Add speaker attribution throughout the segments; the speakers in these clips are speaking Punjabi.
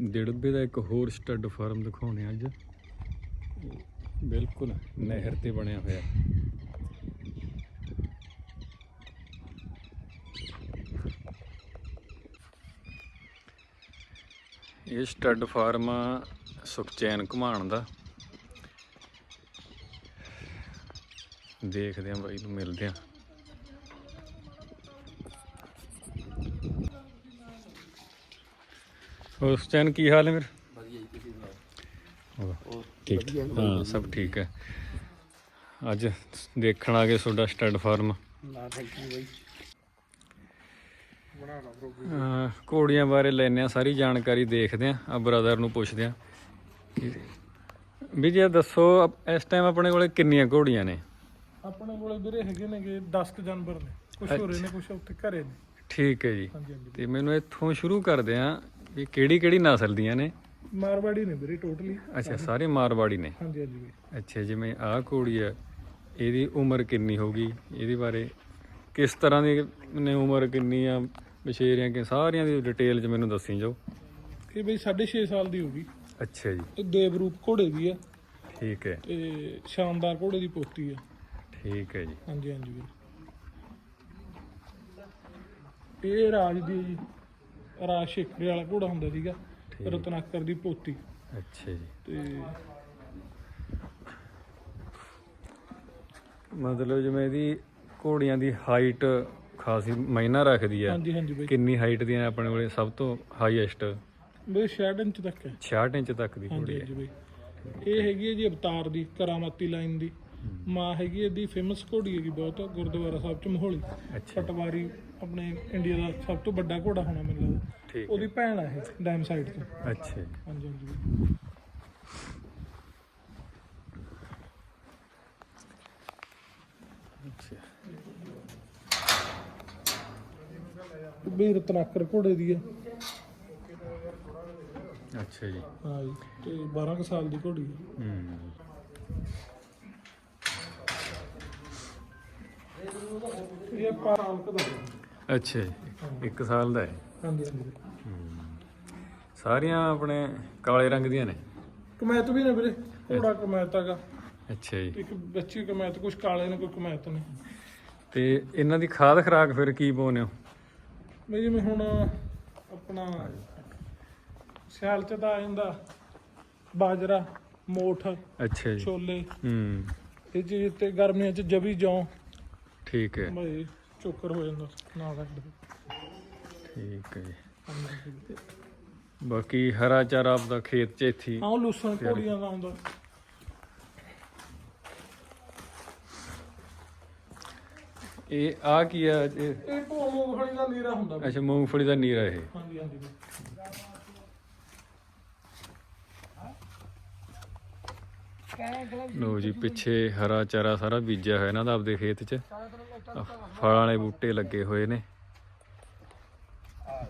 Speaker 1: ਦਿੜਬੇ ਦਾ ਇੱਕ ਹੋਰ ਸਟੱਡ ਫਾਰਮ ਦਿਖਾਉਣੇ ਅੱਜ। ਬਿਲਕੁਲ ਨਹਿਰ ਤੇ ਬਣਿਆ ਹੋਇਆ। ਇਹ ਸਟੱਡ ਫਾਰਮ ਆ ਸੁਖਚੈਨ ਘੁਮਾਣ ਦਾ। ਦੇਖਦੇ ਆਂ ਬਾਈ ਨੂੰ ਮਿਲਦੇ ਆਂ ਹੋਰ ਸੁਖਚੈਨ ਕੀ ਹਾਲ ਹੈ ਵੀਰ?
Speaker 2: ਵਧੀਆ ਜੀ ਤੁਸੀਂ
Speaker 1: ਹੋਰ, ਠੀਕ। ਹਾਂ ਸਭ ਠੀਕ ਹੈ। ਅੱਜ ਦੇਖਣ ਆ ਗਏ ਤੁਹਾਡਾ ਸਟੱਡ ਫਾਰਮ।
Speaker 2: ਨਾ ਥੈਂਕ ਯੂ ਬਾਈ।
Speaker 1: ਘੋੜੀਆਂ ਬਾਰੇ ਲੈਣੇ ਆ ਸਾਰੀ ਜਾਣਕਾਰੀ ਦੇਖਦੇ ਆ ਆ ਬ੍ਰਦਰ ਨੂੰ ਪੁੱਛਦੇ ਆ। ਵੀ ਜੀ ਦੱਸੋ ਇਸ ਟਾਈਮ ਆਪਣੇ ਕੋਲੇ ਕਿੰਨੀਆਂ ਘੋੜੀਆਂ ਨੇ?
Speaker 3: ਆਪਣੇ ਕੋਲੇ ਵੀਰੇ ਹੈਗੇ ਨੇਗੇ 10 ਕੁ ਜਾਨਵਰ ਨੇ। ਕੁਝ ਹੋ ਰਹੇ ਨੇ ਕੁਝ ਉੱਥੇ ਘਰੇ ਨੇ।
Speaker 1: ਠੀਕ ਹੈ ਜੀ। ਤੇ ਮੈਨੂੰ ਇੱਥੋਂ ਸ਼ੁਰੂ ਕਰਦੇ ਆ ਵੀ ਕਿਹੜੀ ਕਿਹੜੀ ਨਸਲ ਦੀਆਂ ਨੇ?
Speaker 3: ਮਾਰਵਾੜੀ ਨੇ ਵੀਰੇ ਟੋਟਲੀ
Speaker 1: ਅੱਛਾ ਸਾਰੇ ਮਾਰਵਾੜੀ ਨੇ?
Speaker 3: ਹਾਂਜੀ ਹਾਂਜੀ ਵੀਰੇ।
Speaker 1: ਅੱਛਾ ਜਿਵੇਂ ਆਹ ਘੋੜੀ ਹੈ ਇਹਦੀ ਉਮਰ ਕਿੰਨੀ ਹੋਗੀ ਇਹਦੇ ਬਾਰੇ ਕਿਸ ਤਰ੍ਹਾਂ ਦੀ ਨੇ ਉਮਰ ਕਿੰਨੀ ਆ ਬਸ਼ੇਰੀਆਂ ਕਿ ਸਾਰੀਆਂ ਦੀ ਡਿਟੇਲ 'ਚ ਮੈਨੂੰ ਦੱਸੀ ਜਾਓ।
Speaker 3: ਇਹ ਬਈ 6.5 ਸਾਲ ਦੀ ਹੋ ਗਈ।
Speaker 1: ਅੱਛਾ ਜੀ।
Speaker 3: ਇਹ ਦੇਵਰੂਪ ਘੋੜੇ ਦੀ ਆ।
Speaker 1: ਠੀਕ ਹੈ।
Speaker 3: ਤੇ ਸ਼ਾਨਦਾਰ ਘੋੜੇ ਦੀ ਪੋਤੀ ਆ।
Speaker 1: ਠੀਕ ਹੈ ਜੀ।
Speaker 3: ਹਾਂਜੀ ਹਾਂਜੀ ਵੀਰੇ। ਇਹ ਰਾਜ ਦੀ ਜੀ ਰਾਜ ਸ਼ੇਖਰੇ ਵਾਲਾ ਘੋੜਾ ਹੁੰਦਾ ਸੀਗਾ। ਰਤਨਾਕਰ ਦੀ ਪੋਤੀ।
Speaker 1: ਅੱਛਾ ਜੀ।
Speaker 3: ਤੇ
Speaker 1: ਮਤਲਬ ਜਿਵੇਂ ਇਹਦੀ ਘੋੜੀਆਂ ਦੀ ਹਾਈਟ ਖਾਸੀ ਮਾਇਨਾ ਰੱਖਦੀ ਆ।
Speaker 3: ਹਾਂਜੀ ਹਾਂਜੀ ਬਈ।
Speaker 1: ਕਿੰਨੀ ਹਾਈਟ ਦੀਆਂ ਆਪਣੇ ਕੋਲੇ ਸਭ ਤੋਂ ਹਾਈਐਸਟ
Speaker 3: ਬਈ 66 ਇੰਚ ਤੱਕ ਹੈ।
Speaker 1: 66 ਇੰਚ ਤੱਕ ਦੀ ਘੋੜੀ
Speaker 3: ਹਾਂਜੀ
Speaker 1: ਹੈ
Speaker 3: ਬਈ। ਇਹ ਹੈਗੀ ਹੈ ਜੀ ਅਵਤਾਰ ਦੀ ਕਰਾਮਾਤੀ ਲਾਈਨ ਦੀ। ਮਾਂ ਹੈਗੀ ਇਹਦੀ ਫੇਮਸ ਘੋੜੀ ਹੈਗੀ ਬਹੁਤ ਗੁਰਦੁਆਰਾ ਸਾਹਿਬ ਚ ਮੋਹਲੀ।
Speaker 1: ਅੱਛਾ।
Speaker 3: ਪਟਵਾਰੀ ਆਪਣੇ ਇੰਡੀਆ ਦਾ ਸਭ ਤੋਂ ਵੱਡਾ ਘੋੜਾ ਹੋਣਾ ਮੈਨੂੰ ਲੱਗਦਾ।
Speaker 1: ਠੀਕ
Speaker 3: ਉਹਦੀ ਭੈਣ ਆ ਇਹ ਡੈਮ ਸਾਈਡ ਤੋਂ।
Speaker 1: ਅੱਛਾ। ਜੀ
Speaker 3: ਹਾਂਜੀ ਹਾਂਜੀ। ਬਈ।
Speaker 1: ਅੱਛਾ।
Speaker 3: ਬਈ ਰਤਨਾਕਰ ਘੋੜੇ ਦੀ ਆ
Speaker 1: ਅੱਛਾ ਜੀ।
Speaker 3: ਹਾਂ ਜੀ ਤੇ 12 ਕੁ ਸਾਲ ਦੀ ਘੋੜੀ
Speaker 1: ਹੂੰ।
Speaker 3: ਇਹ ਪਾਰਾਲਕ ਦਾ ਹੈ।
Speaker 1: ਅੱਛਾ ਜੀ ਇੱਕ ਸਾਲ ਦਾ ਹੈ।
Speaker 3: ਹਾਂਜੀ ਹਾਂਜੀ। ਬਈ।
Speaker 1: ਸਾਰੀਆਂ ਆਪਣੇ ਕਾਲੇ ਰੰਗ ਦੀਆਂ ਨੇ?
Speaker 3: ਕਮੈਤ ਵੀ ਨੇ ਵੀਰੇ ਘੋੜਾ ਕਮੈਤ ਹੈਗਾ।
Speaker 1: ਅੱਛਾ ਜੀ।
Speaker 3: ਇੱਕ ਬੱਚੀ ਕਮੈਤ ਕੁਝ ਕਾਲੇ ਨੇ ਕੋਈ ਕਮੈਤ ਨੇ।
Speaker 1: ਤੇ ਇਹਨਾਂ ਦੀ ਖਾਦ ਖਰਾਕ ਫਿਰ ਕੀ ਪਾਉਂਦੇ ਹੋ?
Speaker 3: ਬਈ ਜਿਵੇਂ ਹੁਣ ਆਪਣਾ ਸਿਆਲ ਚ ਆ ਜਾਂਦਾ ਬਾਜਰਾ ਮੋਠ
Speaker 1: ਅੱਛਾ ਜੀ।
Speaker 3: ਛੋਲੇ।
Speaker 1: ਹੂੰ।
Speaker 3: ਇਹ ਚੀਜ਼ ਤੇ ਗਰਮੀਆਂ ਚ ਜਵੀ ਜੌਂ।
Speaker 1: ਠੀਕ ਹੈ।
Speaker 3: ਬਈ ਚੋਕਰ ਹੋ ਜਾਂਦਾ ਨਾ ਕੱਢ
Speaker 1: ਠੀਕ ਹੈ ਜੀ। ਬਾਕੀ ਹਰਾ ਚਾਰਾ ਆਪਦਾ ਖੇਤ ਚ ਇੱਥੇ ਹੀ-
Speaker 3: ਲੂਸਣ ਘੋੜੀਆਂ ਦਾ ਆਉਂਦਾ
Speaker 1: ਇਹ ਆ ਕੀ ਆ? ਇਹ
Speaker 3: ਇਹ ਭੋ ਮੂੰਗਫਲੀ ਦਾ ਨੀਰਾ ਹੁੰਦਾ।
Speaker 1: ਅੱਛਾ ਮੂੰਗਫਲੀ ਦਾ ਨੀਰਾ ਇਹ।
Speaker 3: ਹਾਂਜੀ ਹਾਂਜੀ। ਬਈ।
Speaker 1: ਲੋ ਜੀ ਪਿੱਛੇ ਹਰਾ ਚਾਰਾ ਸਾਰਾ ਬੀਜਿਆ ਹੋਇਆ ਇਹਨਾਂ ਦਾ ਆਪਦੇ ਖੇਤ 'ਚ। ਫਲਾਂ ਵਾਲੇ ਬੂਟੇ ਲੱਗੇ ਹੋਏ ਨੇ।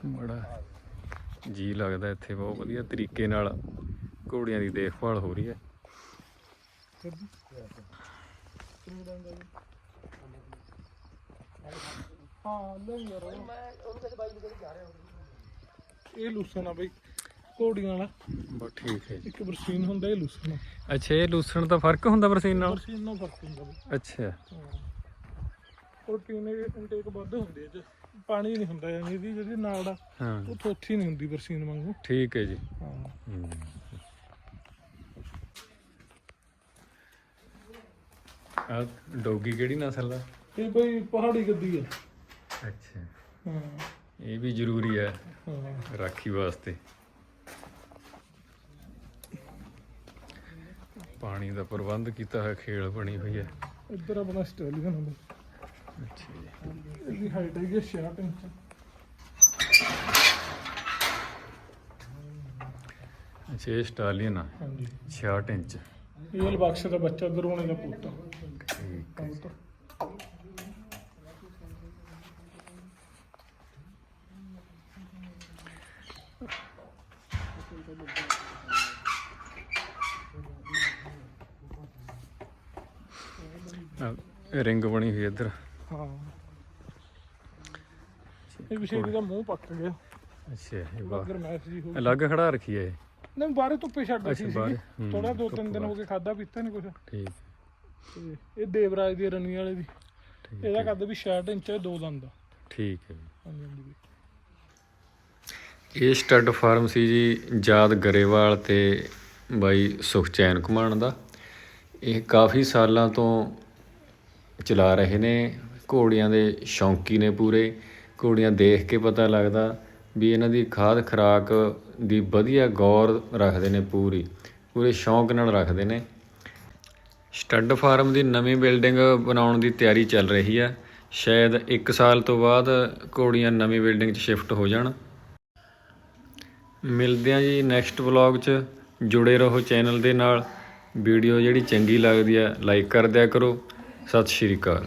Speaker 1: ਬੜਾ ਜੀ ਲੱਗਦਾ ਇੱਥੇ ਬਹੁਤ ਵਧੀਆ ਤਰੀਕੇ ਨਾਲ ਘੋੜੀਆਂ ਦੀ ਦੇਖਭਾਲ ਹੋ ਰਹੀ ਹੈ।
Speaker 3: ਹਾਂ ਲੈ ਯਾਰ। ਇਹ ਲੂਸਣ ਆ ਬਈ। ਘੋੜੀਆਂ ਵਾਲਾ।
Speaker 1: ਬਸ ਠੀਕ ਹੈ ਜੀ।
Speaker 3: ਇੱਕ ਬਰਸੀਨ ਹੁੰਦਾ ਇਹ ਲੂਸਣ।
Speaker 1: ਅੱਛਾ ਇਹ ਲੂਸਣ ਦਾ ਫ਼ਰਕ ਹੁੰਦਾ ਬਰਸੀਨ ਨਾਲ?
Speaker 3: ਬਰਸੀਨ ਨਾਲ ਫ਼ਰਕ ਹੁੰਦਾ ਬਈ।
Speaker 1: ਅੱਛਾ।
Speaker 3: ਪ੍ਰੋਟੀਨ ਇਨਟੇਕ ਵੱਧ ਹੁੰਦੀ ਹੈ ਚ ਪਾਣੀ ਨਹੀਂ ਹੁੰਦਾ ਯਾਨੀ ਇਹਦੀ ਜਿਹੜੀ ਨਾੜ ਆ
Speaker 1: ਹਾਂ।
Speaker 3: ਉਹ ਥੋਥੀ ਨਹੀਂ ਹੁੰਦੀ ਬਰਸੀਨ ਵਾਂਗੂ।
Speaker 1: ਠੀਕ ਹੈ ਜੀ।
Speaker 3: ਹਾਂ।
Speaker 1: ਹੂੰ। ਆਹ ਡੋਗੀ ਕਿਹੜੀ ਨਸਲ ਦਾ?
Speaker 3: ਇਹ ਬਈ ਪਹਾੜੀ ਗੱਦੀ ਆ।
Speaker 1: ਅੱਛਾ।
Speaker 3: ਹਾਂ।
Speaker 1: ਇਹ ਵੀ ਜ਼ਰੂਰੀ ਹੈ
Speaker 3: ਹਾਂ।
Speaker 1: ਰਾਖੀ ਵਾਸਤੇ। ਪਾਣੀ ਦਾ ਪ੍ਰਬੰਧ ਕੀਤਾ ਹੋਇਆ ਖੇਲ ਬਣੀ ਹੋਈ ਹੈ।
Speaker 3: ਇੱਧਰ ਆਪਣਾ ਆਸਟ੍ਰੇਲੀਆ ਨੰਬਰ
Speaker 1: ਅੱਛਾ ਜੀ।
Speaker 3: ਇਹਦੀ ਹਾਈਟ ਹੈਗੀ 66 ਇੰਚ।
Speaker 1: ਅੱਛਾ ਇਹ ਸਟਾਲੀਅਨ ਆ।
Speaker 3: ਹਾਂਜੀ।
Speaker 1: 66 ਇੰਚ।
Speaker 3: ਇਹ ਲਬਖਸ਼ ਦਾ ਬੱਚਾ ਦਰੋਣੇ ਦਾ ਪੁੱਤ।
Speaker 1: ਠੀਕ ਹੈ
Speaker 3: ਪੁੱਤ
Speaker 1: ਆਹ ਰਿੰਗ ਬਣੀ ਹੋਈ ਇੱਧਰ।
Speaker 3: ਹਾਂ। ਇਹ ਵਿਸ਼ੇਰੀ ਦਾ ਮੂੰਹ ਪੱਕ ਗਿਆ।
Speaker 1: ਅੱਛਾ ਇਹ ਬਾਹਰ
Speaker 3: ਗਰਮੈਸ਼ ਜੀ ਹੋ ਗਈ
Speaker 1: ਅਲੱਗ ਖੜਾ ਰੱਖੀ ਹੈ
Speaker 3: ਨਹੀਂ ਬਾਹਰੇ ਧੁੱਪੇ ਛੱਡ ਦਿੱਤੀ ਸੀ
Speaker 1: ਹੂੰ,
Speaker 3: ਥੋੜਾ ਦੋ ਤਿੰਨ ਦਿਨ ਹੋ ਗਏ ਖਾਦਾ ਪੀਤਾ ਨਹੀਂ ਕੁਛ।
Speaker 1: ਠੀਕ।
Speaker 3: ਇਹ ਦੇਵਰਾਜ ਦੀ ਰਣੀ ਵਾਲੇ ਦੀ। ਇਹਦਾ ਕੱਦ ਵੀ 66 ਇੰਚ ਹੈ ਦੋ ਦੰਦ ਦਾ
Speaker 1: ਠੀਕ ਹੈ।
Speaker 3: ਹਾਂਜੀ ਹਾਂਜੀ।
Speaker 1: ਇਹ ਸਟੱਡ ਫਾਰਮ ਸੀ ਜੀ ਜਾਦ ਗਰੇਵਾਲ ਤੇ ਬਾਈ ਸੁਖਚੈਨ ਘੁਮਾਣ ਦਾ। ਇਹ ਕਾਫੀ ਸਾਲਾਂ ਤੋਂ ਚਲਾ ਰਹੇ ਨੇ। ਘੋੜੀਆਂ ਦੇ ਸ਼ੌਂਕੀ ਨੇ ਪੂਰੇ। ਘੋੜੀਆਂ ਦੇਖ ਕੇ ਪਤਾ ਲੱਗਦਾ ਵੀ ਇਹਨਾਂ ਦੀ ਖਾਦ ਖੁਰਾਕ ਦੀ ਵਧੀਆ ਗੌਰ ਰੱਖਦੇ ਨੇ ਪੂਰੀ। ਪੂਰੇ ਸ਼ੌਂਕ ਨਾਲ ਰੱਖਦੇ ਨੇ। ਸਟੱਡ ਫਾਰਮ ਦੀ ਨਵੀਂ ਬਿਲਡਿੰਗ ਬਣਾਉਣ ਦੀ ਤਿਆਰੀ ਚੱਲ ਰਹੀ ਹੈ ਸ਼ਾਇਦ 1 ਸਾਲ ਤੋਂ ਬਾਅਦ ਘੋੜੀਆਂ ਨਵੀਂ ਬਿਲਡਿੰਗ 'ਚ ਸ਼ਿਫਟ ਹੋ ਜਾਣ। ਮਿਲਦੇ ਹਾਂ ਜੀ ਨੈਕਸਟ ਵਲੌਗ 'ਚ। ਜੁੜੇ ਰਹੋ ਚੈਨਲ ਦੇ ਨਾਲ। ਵੀਡੀਓ ਜਿਹੜੀ ਚੰਗੀ ਲੱਗਦੀ ਹੈ ਲਾਈਕ ਕਰ ਦਿਆ ਕਰੋ। ਸਤਿ ਸ਼੍ਰੀ ਅਕਾਲ।